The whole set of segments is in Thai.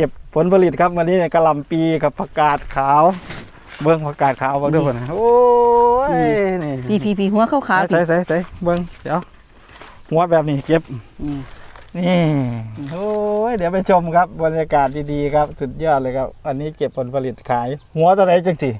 เก็บผลผลิตครับวันนี้เนี่ยกะหล่ำปีกับผักกาดขาว เบิ้งผักกาดขาวเบิ้งด้วยคนนะโอ้ยนี่พี่พี่พี่หัวขาวขาวใส่ใส่ใส่เบิ้งเดี๋ยวหัวแบบนี้เก็บอืมนี่โอ้ยเดี๋ยวไปชมครับบรรยากาศดีๆครับสุดยอดเลยครับอันนี้เก็บผลผลิตขาย หัวตัวไหนจังสิ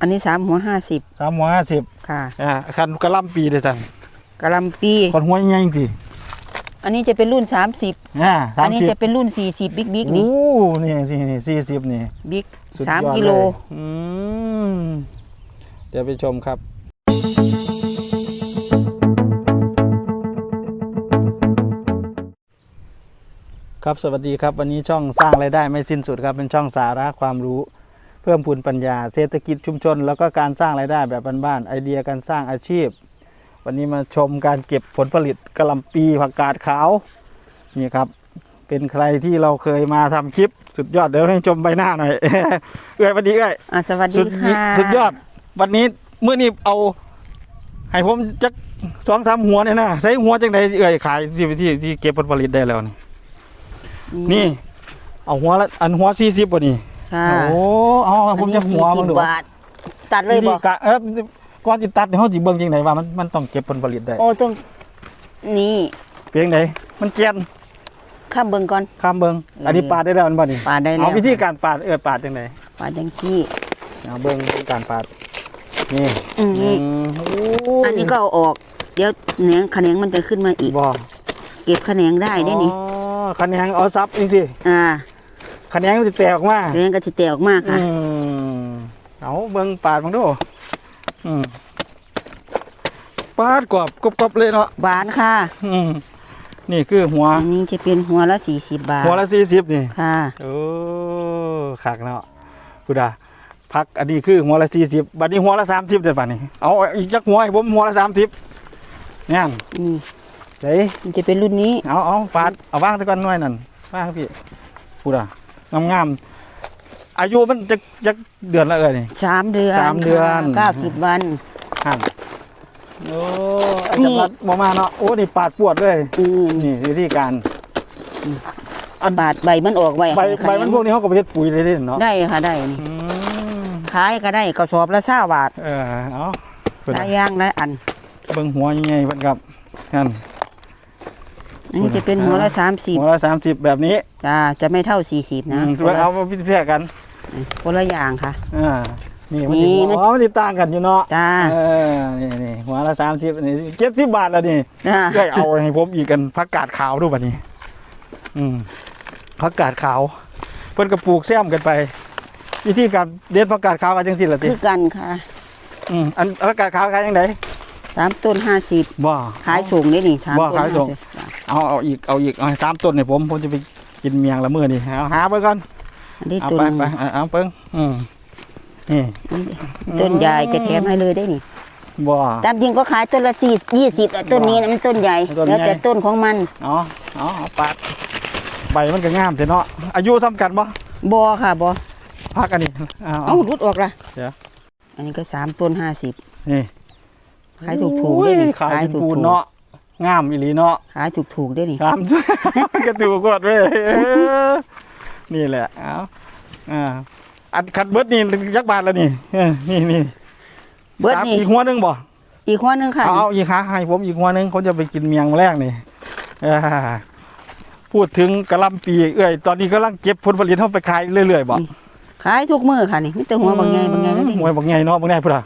อันนี้สามหัวห้าสิบสามหัวห้าสิบค่ะอ่าคันกะหล่ำปีเลยจังกะหลำปีคนหัวใหญ่จริง อันนี้จะเป็นรุ่นสามสิบๆอ่าสาอัมนนี้สิบจะเป็นรุ่นสี่สิบบิ๊กบิ๊กนี่โอ้นี่นี่นี่สี่สิบนี่ บิ๊กสุดสามยอดกิโล เยอืมเดี๋ยวไปชมครับ ครับสวัสดีครับ วันนี้ช่องสร้างรายได้ไม่สิ้นสุดครับ เป็นช่องสาระความรู้ เพิ่มพูนปัญญา เศรษฐกิจชุมชน แล้วก็การสร้างรายได้แบบบ้านๆไอเดียการสร้างอาชีพ วันนี้มาชมการเก็บผลผลิตกะหล่ำปีผักกาดขาวนี่ครับ เป็นใครที่เราเคยมาทำคลิป สุดยอดเดี๋ยวให้ชมใบหน้าหน่อย เอ้ยสวัสดีเอ้ยอะสวัสดีสุดค่ะสุดยอด วันนี้เมื่อนี้เอา ให้ผมจักสองสามหัวเนี่ยนะใช้หัวจังไดเอ้ยขายที่ที่ที่เก็บผลผลิตได้แล้วนี่นี่ เอาหัวละอันหัวสี่สิบว่นี่ใช่โอ้เอาผมจะหัวอันมึงนี้ดู40บาทตัดเลยวิบธีอกกะเออ ก่อนจิตัดในห้องจีเบิ้งจังไดว่ามันมันต้องเก็บผลผลิตได้โอ้ต้องนี่เพียงไดมันเกลียนข้ามเบิ่งก่อน ข้ามเบิ้งเอออัอันนี้ปาดได้แล้วมันบ่นี่ปาดได้แล้ว เอาวิธีการปาดเออปาดจังไดปาดจังซี่เอาเบิ้งวิธีการปาดนี่อืมอืมโอ้ยอันนี้ก็เอาออก เดี๋ยวแหนงขะแหนงมันจะขึ้นมาอีกบ่เก็บขะแหนงได้ได้นี่อ๋อคะแนนเอาซับจริงสิอ่าคะแนนมันจะแตกออกมาแหนงก็จะแตกออกมาค่ะอืมเอาเบิ่งปาดมันดู อืมปาดกรอบกรอบกรอบเลยเนาะบาทค่ะอืมนี่คือหัว อันนี้จะเป็นหัวละสี่สิบบาทหัวละสี่สิบนี่ ค่ะโอ้ขากเนาะกูดาพักอันนี้คือหัวละสี่สิบบัดนี้หัวละสามสิบเดี๋ยวป่านนี้ เอาอีกจักหัวให้ผมหัวละสามสิบงั้นอืมเฮ้ยมันจะเป็นรุ่นนี้ เอาเอาปาดเอาว่างตะก่อนหน่อยนั่นว่างพี่พูดอะงามงามๆ อายุมันจะจะเดือนละเอ้ยนี่ สามเดือนสามเดือน เก้าสิบวันหันโอ้ไอ้นี่จำรัดบ่มาเนาะโอ้นี่ปาดปวดเลยอืมนี่วิธีการ บาดใบมันออกไว้ใบให้ใบขะแหมันพวกนี้เขาก็ไปเฮ็ดปุ๋ยเลยเด้เนาะได้ค่ะได้นี่อืมขายก็ได้กระสอบละเศร้าบาทเออเอาเพิ่นได้ย่างได้อันเบิ่งหัวยังไงเพิ่นครับนั่น อันนี้จะเป็นหัวละสามสิบหัวละสามสิบแบบนี้จ้าจะไม่เท่าสี่สิบนะอืมคนละเอามาพิเศษกัน คนละอย่างค่ะ อ่า นี่มันนี่สิมันอ๋อมันสิต่างกันอยู่เนาะจ้า เออนี่นี่หัวละสามสิบนี่เจ็ดสิบบาทแล้วนี่จ้าก็เอาให้ผมอีกกันผักกาดขาวดูบัดนี้ อืมผักกาดขาว เพิ่นก็ปลูกแซมกันไป วิธีการเด็ดผักกาดขาวกันจังซี่ล่ะติคือกันค่ะ อืมอันผักกาดขาวขายจังไดสามต้นห้าสิบบ่ ขายส่งได้นี่สามบ่ต้นขายส่ง 50จ้ะเอาเอาอีกเอาอีกเอาให้สามต้นให้ผมผมจะไปกินเมียงละมื้อนี่เอาหาไปก่อน อันนี้เอาต้นไปไปเอาเอาเพิ่งอืมนี่ต้นใหญ่จะแถมให้เลยได้นี่ บ่ ตามจริงก็ขายต้นละสี่ยี่สิบแต่ต้นนี้นะมันต้นใหญ่ ต้นใหญ่ แล้วแต่ต้นของมันเอาเอาเอาปาดใบมันก็งามแต่เนาะอายุซ้ำกันบ่บอค่ะบอพักอันนี้เอาเอ้าเอารุดออกละเดี๋ยว อันนี้ก็สามต้นห้าสิบนี่ขายถูกๆด้วยนี่โอ้ขายขายเป็นถูกๆปูนเนาะงามอีหลีเนาะขายถูกถูกๆได้นี่ งาม กระตูกดเว้ยเออ นี่แหละเอาอ่าอันคันเบิดนี่ยักบาทแล้วนี่เออนี่นี่เบิดสามนี่อีกหัวหนึงบ่อีกหัวหนึงค่ะเอาเอาอีกหาให้ผมอีกหัวหนึงเขาจะไปกินเมียงแรกนี่อ่าพูดถึงกะหล่ำปีเอ้ยตอนนี้กำลังเก็บผลผลิตเข้าไปขายเรื่อยๆบ่ ขายทุกมือค่ะนี่มีแต่หัวบางไงบางไงนั่นเอง หัวบางไงเนาะบางไงพุ่นอะ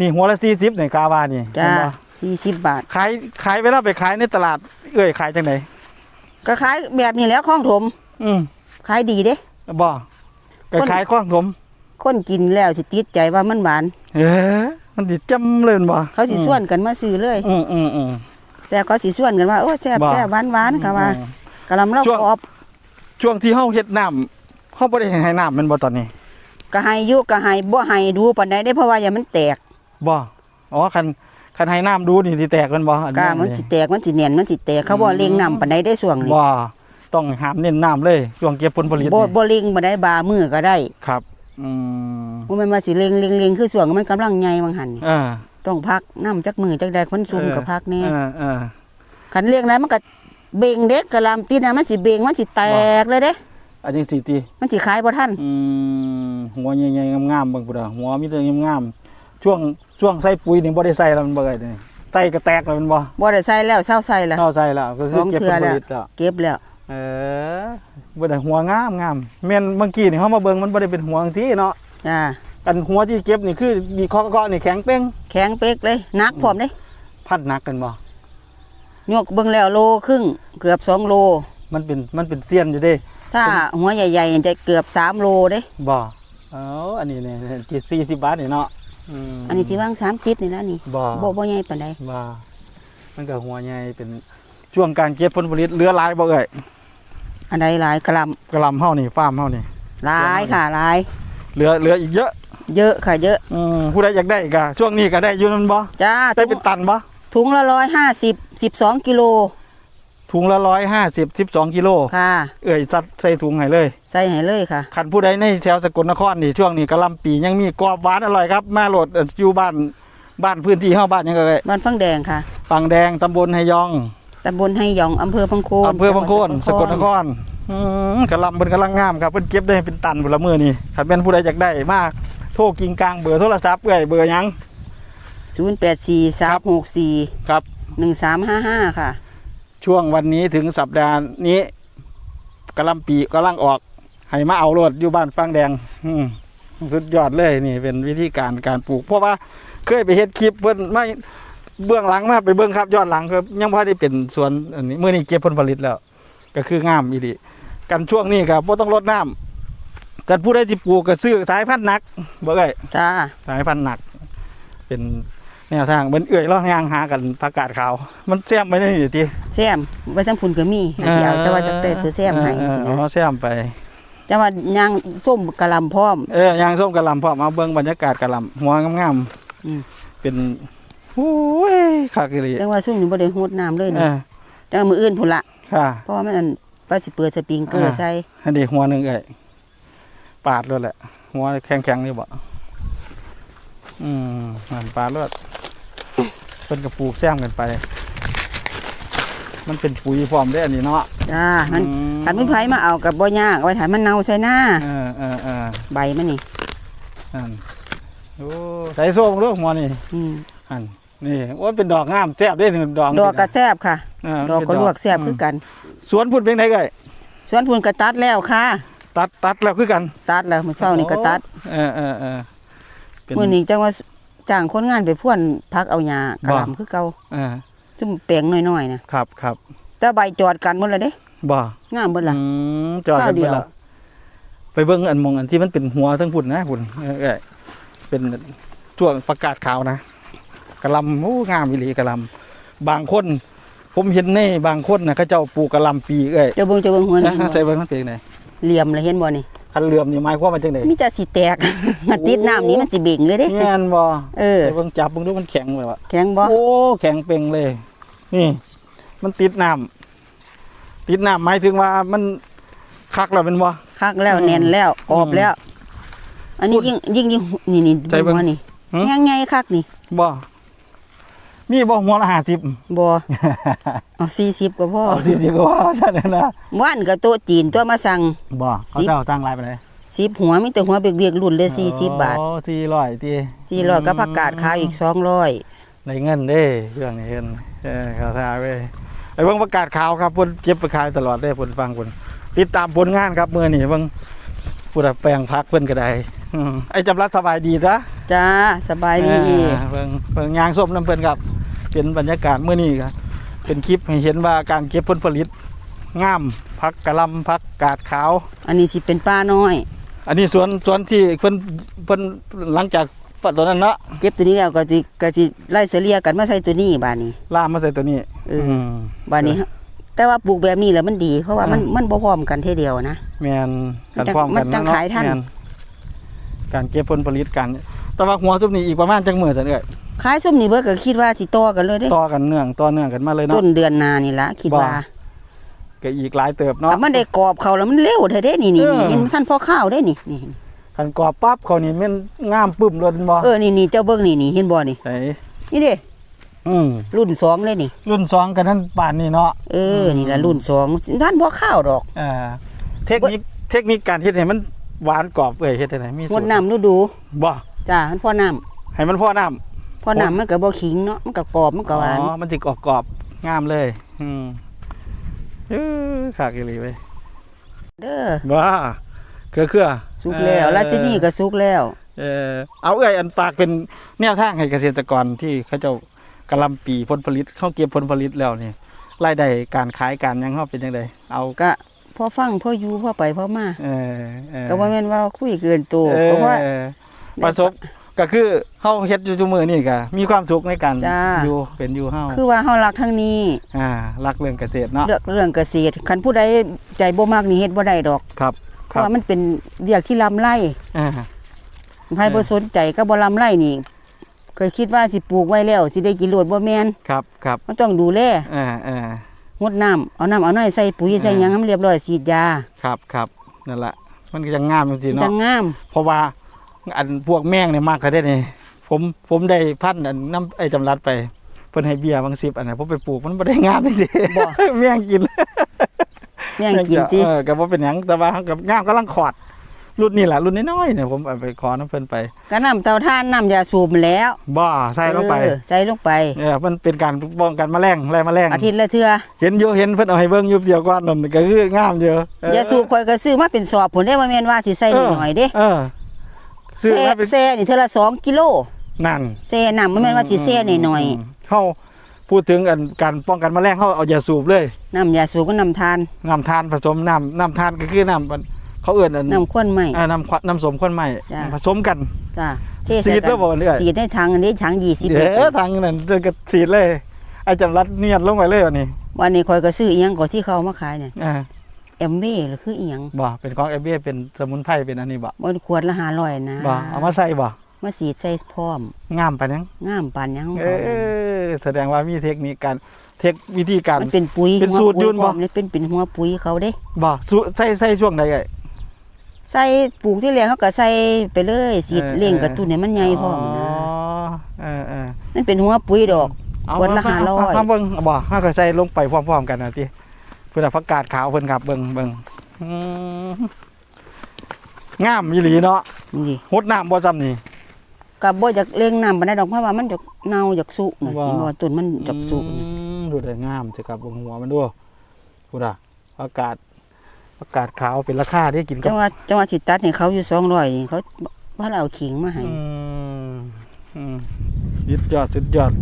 นี่หัวละ40นี่กาวานี่จ้าเห็นบ่สี่สิบบาท ขายขายเวลาไปขายในตลาด เอ้ยขายจังไหนก็ขายแบบนี้แหล้วข้องถม อืมขายดีเด้บ่ก็คนขายข้องผมคนกินแล้วสิติดใจว่ามันหวาน เอ๊ะมันดิจำเลยแม่นบ่เขาสิส่วนกันมาซื้อเลยอืมอืมอืมแซ่บเขาสิส่วนกันว่าโอ้แซ่บบ่แซ่บหวานหวานๆค่ะว่าอืมกะหลำเราช่วงกรอบช่วงที่เฮาเฮ็ดน้ำเฮาบ่ได้ให้น้ำแมันบ่ตอนนี้ก็ให้อยู่ก็ให้บ่ให้ดูปานใดได้เพราะว่าอย่ามันแตกบ่อ๋อคันคันให้น้ำดูนี่สิแตกแมันบ่อันกานั้นมันนี่สิแตกมันสิเนียนมันสิแตกเขาบ่เล็งน้ำปานใดได้ช่วงนี้บ่ ต้องห้ามเน้นน้ำเลยช่วงเก็บผลผลิตบ่นี่บ่เล็งปานใดบามือก็ได้ครับอืมบ่แม่นว่าสิเล็งเล็งเล็งคือช่วงมันกำลังใหญ่บางหันนี่อ่า ต้องพักน้ำจักมือจักใดคนซุ่มเออ ก็พักแน่เออเออคันเลี้ยงแล้วมันก็เบ่งเด็กกะหลำปีน่ะมันสิเบ่งมันสิแตกเลยเด้ อันนี้สีตีมันสิขายบ่ทันอืมหัวใหญ่ๆงามๆเบิ่งพุ่นอะหัวมีแต่งามๆช่วงช่วงใส่ปุ๋ยนี่บ่ได้ใส่แล้วมันบ่ได้นี่ใส่กระแตกแล้วมันบ่บ่ได้ใส่แล้วเศร้าใส่แล้วเข้าใส่แล้วก็คือสองเก็บเทื่ผอลผแล้วลิตแล้วเก็บแล้ว เออบ่ได้หัวงามงามแม่นเมื่อกี้นี่เฮามาเบิ่งมันบ่ได้เป็นหัวจังซี่เนาะจ้ากันหัวที่เก็บนี่คือมีเคาะๆนี่แข็งเป้งแข็งเป๊กเลยหนักพร้อมเด้พัดหนักกันบ่ยกเบิ่งแล้วโลครึ่งเกือบสองโล มันเป็นมันเป็นเสี้ยนอยู่เด้ถ้าหัวใหญ่ๆจะเกือบสามโลเด้ บ่เอ้าอันนี้เนี่ยจิต40บาทนี่เนาะม อันนี้สิว่าง30นี่แหล้วนี่บ่ บ่บ่ใหญ่ปานใดบ่มันก็หัวใหญ่เป็นช่วงการเก็บผลผลิตเหลือหลายบ่เอ่ย อันใดหลายกะหลำกระหลำเฮานี่ฟาร์มเฮานี่หลายค่ะหลาย เหลือเหลืออีกเยอะเยอะค่ะเยอะ อืมผู้ใดอยากได้ก็ช่วงนี้ก็ได้อยู่นั่นบ่จ้าได้ถุเป็นงตันบ่ถุงละร้อยห้าสิบสิบสองกิโลถุงละ150 12กิโลค่ะ เอ้ยซัดใส่ถุงให้เลย ใส่ให้เลยค่ะ คันผู้ใดในแถวสกลนครนี่ช่วงนี้กะหลำปียังมีกรอบหวานอร่อยครับมาโหลดเอ่ออยู่บ้านบ้านพื้นที่เฮาบ้านหยังก็เลยบ้านฟังแดงค่ะ ปังแดงตำบลไหยอง ตำบลให้หยองอำเภอพังโคนอำเภอพังโคนสจังหกวัลดนครอืมกะหลำเพิ่นกำลังงามครับเพิ่นเก็บได้เป็นตันพุ่นละมื้อนี่คันเป็นผู้ใดอยากได้มาก โทรกิงกลางเบอร์โทรศัพท์เอ้ยเบอร์หยังศูนย์แปดสี่สามหกสี่ครับหนึ่งสามห้าห้าค่ะ ช่วงวันนี้ถึงสัปดาห์นี้กะหลำปีกำลังออกให้มาเอารถอยู่บ้านฟังแดง อืมสุดยอดเลยนี่เป็นวิธีการการปลูก เพราะว่าเคยไปเฮ็ดคลิปเพิ่นไม่ เบื้องหลังมาไปเบื้องครับย้อนหลังครับยังพอได้เป็นสวนอันนี้เมื่อนี้เก็บผลผลิตแล้ว ก็คืองามอีดีกันช่วงนี้ครับบ่ต้องรดน้ำกันผู้ใดที่ปลูกก็ซื้อสายพันธุ์หนักบ่เอ้ยจ้าสายพันธุ์หนัก เป็นแนวทางเหมือนเอื้อยล่องยางหากันประกาศข่าวมันแซมไปได้อยู่ทีแซมไว้ทั้งพุ่นก็มีอันที่เอาแต่ว่าจะเตะตัวแซมให้เออสิเออนะเอาแซมไปจะว่าย่างส้มกะหลำพร้อมเออยางส้มกระหลำพร้อมเอาเบิ่งบรรยากาศกระหลำหัวงามอืมๆเป็น โอ้ยคักอีหลีจังว่าช่วงนี้บ่ได้โฮดน้ำเลยเอนี่อจังว่ามื้ออื่นพุ่นละค่ะเพราะว่ามันอันว่าสิเปิดสปริงเกอร์ใส่อันนี้หัวหนึ่งเอ้ยปาดเลยแหละหัวแข็งๆนี่บ่อืมหันปาดเลือดเป็นกระปลูกแซมกันไป มันเป็นปุ๋ยพร้อมได้ออันนี้เนาะจ้ามันอืคันมีไผมาเอากับบ่ยากเอาไว้ถ่ายมันเน่าใส่หน้าเออเออเออใบมันนี่อันโอ้ใส่ส้มลูกหัวนี่อืมอัน นี่โอ้ยเป็นดอกงามแซ่บได้หนึ่งดอกดอกกระแซบค่ะ เดอกก็เป็นลวกแซบคือกัน สวนพุ่นเป็นไงไงสวนพุ่นก็ตัดแล้วค่ะ ตัดตัดแล้วคือกัน ตัดแล้วมื้อเช้านี่ก็ตัดเออเออเออเป็นมื้อนี้จังว่าจ้างคนงานไปพ่วนพักเอาหญ้ากระหล่ำคือเก่าเออซุ่มแปลงน้อยๆนะครับครับแต่ใบจอดกันหมดแล้วเด้บ่งามเบิดล่ะอืมจอดกันข้าวเดีไปยวละไปเบิ่งอันมองอันที่มันเป็นหัวทั้งพุ่นนะพุ่นเออเออเป็นช่วงประกาศข่าวนะ กระหลำโอ้งามอีหลีกระหลำบางคน ผมเห็นในบางคนนะเขาเจ้าปลูกกระหลำปีเอ้ยเจ้าเบิ่งเจ้าเบิ่งหัวนี่นะใส่เบิ่งทั้งปีไหนเหลี่ยมเลยเห็นบ่นี่คันเหลื่อมนี่หมายความว่าจังไดมีแต่สิแตกมันติดน้ำนี้มันสิเบ่งเลยเด้แง่นบ่เออไปเบิ่งจับเบิ่งดูมันแข็งไปวะแข็งบ่โอ้แข็งเป่งเลย นี่ มันติดน้ำติดน้ำหมายถึงว่ามันคักแล้วเป็นบ่คักแล้วอืมแน่นแล้วกรอบแล้ว อันนี้พูดยิ่งยิ่งยิ่งนี่นี่ใจเบิ่งหัวนี่หืมแง่ๆคักนี่บ่ มีบ่หัวละห้าสิบบ่เอา40ก็พอสี่สิบก็ว่าใช่นะว่านกับโต๊ะจีนตัวมาสั่งบ่สิเขาบเจ้าตั้งรายไปเลย10หัวมีแต่หัวเบียกๆรุ่นเลย40บาทโอ้สี่ร้อยตี400กับผักกาดขาวอีก200ในเงินเด้เรื่องนี้เห็นเออเขาทาเว้ยไอ้เบิ่งประกาศข่าวครับเพิ่นเก็บไปขายตลอดเด้เพิ่นฟังเพิ่นติดตามผลงานครับมื้อนี้เบิ่งผู้ใดแปลงพักเพิ่นก็ได้อืมไอ้จำรัดสบายดีซะจ้าสบายดีอ่าเบิ่งเบิ่งยางส้มน้ำเพิ่นครับ เป็นบรรยากาศมื้อนี้ครับเป็นคลิปให้เห็นว่าการเก็บผลผลิตงามพักกะหลำพักกาดขาว อันนี้สิเป็นป้าน้อย อันนี้สวนสวนที่เพิ่นเพิ่นหลังจากฝัดตัวนั้นเนาะเจ็บตัวนี้แล้วก็สิก็สิไล่เสลียกันมาใส่ตัวนี้บาดนี้ล่ามมาใส่ตัวนี้เออม บาดนี้ แต่ว่าปลูกแบบนี้แล้วมันดี เพราะว่ามันอืม มันบ่พร้อมกันเท่เดียวนะ แม่นกันมันจังพร้อมกันมันจังเนาะขายทัน แม่การเก็บผลผลิตกัน แต่ว่าหัวซุปนี้อีกประมาณจังมื้อซั่นเอ้ย ขายส้มนี่เบิดก็คิดว่าสิต่อกันเลยเด้ต่อกันเนื่องต่อเนื่องกันมาเลยต้เนาะนเดือนหน้านี่ละคิดบ่ว่าก็อีกหลายเติบเนาะแต่มันได้กรอบเขาแล้วมันเร็วแท้เด้นี่นี่เออนี่เห็นท่านพ่อข้าวเด้นี่นี่คันกรอบปั๊บเขานี่แม่นงามปึ้มเลยบ่เออนี่นี่เจ้าเบิ่งนี่นี่เห็นบ่นี่ไสนี่เด้อืมรุ่นสองเลยนี่ รุ่นสองกันนั้นป่านนี้เนาะเออนี่ละรุ่นสองท่านบ่ข้าวดอกอ่าเทคนิคเทคนิคการเฮ็ดให้มันหวานกรอบเอ้ยเฮ็ดจังไดมีงสูดตรน้ำฤดูบ่จ้ามันพ่อน้ำให้มันพอน้ำ พ่อน้ำมันก็บ่ขิงเนาะมันก็กรอบมันก็หวานอ๋อมันสิกรอบกรอบงามเลย อืมเออขากอีหลีเว้ยเด้อบ้าเครือเครือสุกแล้วเออราชินีก็สุกแล้ว เออเอาเอ้ยอันฝากเป็นแนวทางให้เกษตรกรที่เขาเจ้ากะหลำปีผลผลิตเข้าเก็บผลผลิตแล้วนี่รายได้การขายการหยังเฮาเป็นจังไดเอาก็พ่อฟังพ่ออยู่พ่อไปพ่อมาเออเออก็บ่แม่นว่าคุยเกินตัวเออเพราะว่าประสบ ก็คือเฮาเฮ็ดอยู่ทุกมื้อนี่ก็มีความสุขในการจ้า อยู่เป็นอยู่เฮาคือว่าเฮารักทั้งนี้อ่ารักเรื่องเกษตรเนาะเลือกเรื่องเกษตรคันผู้ใดใจบ่มากนี่เฮ็ดบ่ได้ดอก ครับเพครับราะว่ามันเป็นเรียกที่ลำไรอ่าใครบ่สนใจก็บ่ลำไรนี่เคยคิดว่าสิปลูกไว้แล้วสิได้กินโลดบ่แม่นครับครับมันต้องดูแลอ่าอ่างดน้ำเอาน้ำเอาน้อยใส่ปุ๋ยใส่หยังให้มันเรียบร้อยฉีดยาครับครับนั่นแหละมันก็จะงามจริงๆจัเนาะงงาม เพราะว่า อันพวกแมงเนี่ยมากเขาได้นี่ผมผมได้พันธุ์อันน้ำไอ้จำรัดไปเพิ่นให้เบียร์บางสิบอันนั้นผมไปปลูกมันบ่ได้งามจริงๆบ่แมงกิน แม่งกินติเออก็บ่เป็นหยังแต่ว่ากับงามกำลังขอด รุ่นนี้แหละรุ่นน้อยๆเนี่ยผมเอาไปขอน้ำเพิ่นไปก็น้ำเตาถ่านน้ำยาสูบมาแล้วบ่ใส่ลงไปเออใส่ลงไป เออมันเป็นการป้องกันแมลงไล่แมลงอาทิตย์ละเทื่อเห็นอยู่เห็นเพิ่นเอาให้เบิ่งอยู่เดียวก่อนนั่นก็คืองามเยอะยาสูบข่อยก็ซื้อมาเป็นสอบผลได้ว่าแม่นว่าสิใส่หน่อยๆเด้ เออ ซื้อแซ่มาเป็นแซ่นี่เท่าละสองกิโลนั่นแซ่น้ำมันแม่นว่าสิแซ่หน่อยมเฮาพูดถึงอันการป้องกันแมลงเฮาเอายาสูบเลยๆน้ำยาสูบก็น้ำทานน้ำทานผสมน้ำน้ำทานก็คือน้ำมันเขาเอื้อนอันน้ำข้นใหม่อ่าน้ำขวดน้ำสมข้นใหม่จ้ะผสมกันจ้าเทสีใส่ดแล้วบ่เรื่อยสีดในถังอันนี้ถัง20เด้อทางนั้นเดินก็สีดเลยไอ้จำรัดเนียดลงไปเลยวันนี้ วันนี้ข่อยก็ซื้ออีหยังก็ที่เขาเอามาขายเนี่ยอ่าแอ มเบ้หรือคืออีหยังบ่เป็นของเอเบเป็นสมุนไพรเป็นอันนี้บ่มันขวดละ500นะบ่เอามาใส่บ่มาสีดใส่พร้อมงามปานยังงามปานหยังของเอเขานั่นอแสดงว่ามีเทคนิคการเทควิธีการมันเป็นปุ๋ยเป็นหัวสูตรปุ๋ยุ่นบ่พร้อมนี่เป็นเป็นหัวปุ๋ยเขาเด้บ่สูใส่ใส่ช่วงใดไอ้ใส่ปลูกที่แรกเขาก็ใส่ไปเลยสีดเออเร่งเออกระตุ้นให้มันใหญ่พร้อมอ๋อนะเออเออนั่นเป็นหัวปุ๋ยดอกเอาขวดละมห้าร้อยเเเบิ่งบ่ห้าก็ใส่ลงไปพร้อมๆกันนะที่เพื่อผักกาดขาวเพิ่นครับเบิ่งเบิ่งอืมงามอีหลีเนาะนี่ดิหดน้ำบ่ซ้ำนี่ ก็บ่อยากเร่งน้ำปานใดดอกเพราะว่ามันจะเน่าจากสุนะว่า เห็นบ่ว่าต้นมันจากสุอืนะมดูได้งามสิครับเบิ่งหัวมันดูพูดอะอากาศอากาศขาวเป็นราคาที่กินกัจับงว่าจังว่าสิตัดนี่เขาอยู่200นี่เขาว่าเราเอาขิงมาให้อืมอืมสุดยอดสุดยอด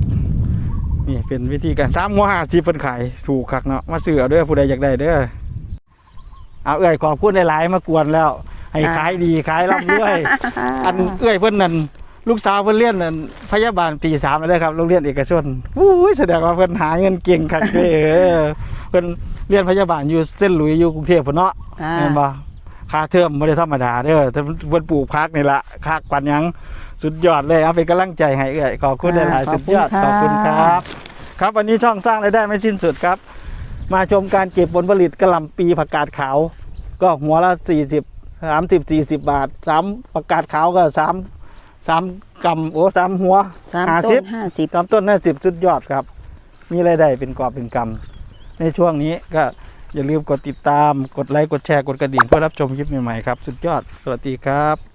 นี่เป็นวิธีการสามหัวห้าสิบเพิ่นขายถูกคักเนาะมาซื้อเอาเด้อผู้ใดอยากได้เด้อเอาเอ้ยขอบคุณหลายๆมากวนแล้ว ให้ขายดีขายร่ำรวยอันเอ้ยเพิ่นนั่นลูกสาวเพิ่นเรียนนั่นพยาบาลปีสามแล้วเด้อครับโรงเรียนเอกชนอุ้ยแสดงว่าเพิ่นหาเงินเก่งคักเด้อเออเพิ่นเรียนพยาบาลอยู่เส้นหลุยอยู่กรุงเทพพุ่นเนาะอ่าเห็นบ่ค่าเทอมบ่ได้ธรรมดาเด้อแต่เพิ่นปลูกพักนี่ล่ะคักปันหยัง สุดยอดเลยเอาเป็นกำลังใจให้เอ้ยขอบคุณหลายๆสุดยอดขอบคุณครับ ครับวันนี้ช่องสร้างรายได้ไม่สิ้นสุดครับ มาชมการเก็บผลผลิตกระหล่ำปีผักกาดขาว ก็หัวละสี่สิบสามสิบสี่สิบบาทสามผักกาดขาวก็สามสามกำโอ้สามหัวสามห้าต้สิบน50สามต้นห้าสิบสุดยอดครับ มีรายได้เป็นกอบเป็นกำในช่วงนี้ก็อย่าลืมกดติดตาม กดไลค์ กดแชร์ กดกระดิ่งเพื่อรับชมคลิปใหม่ๆครับ สุดยอด สวัสดีครับ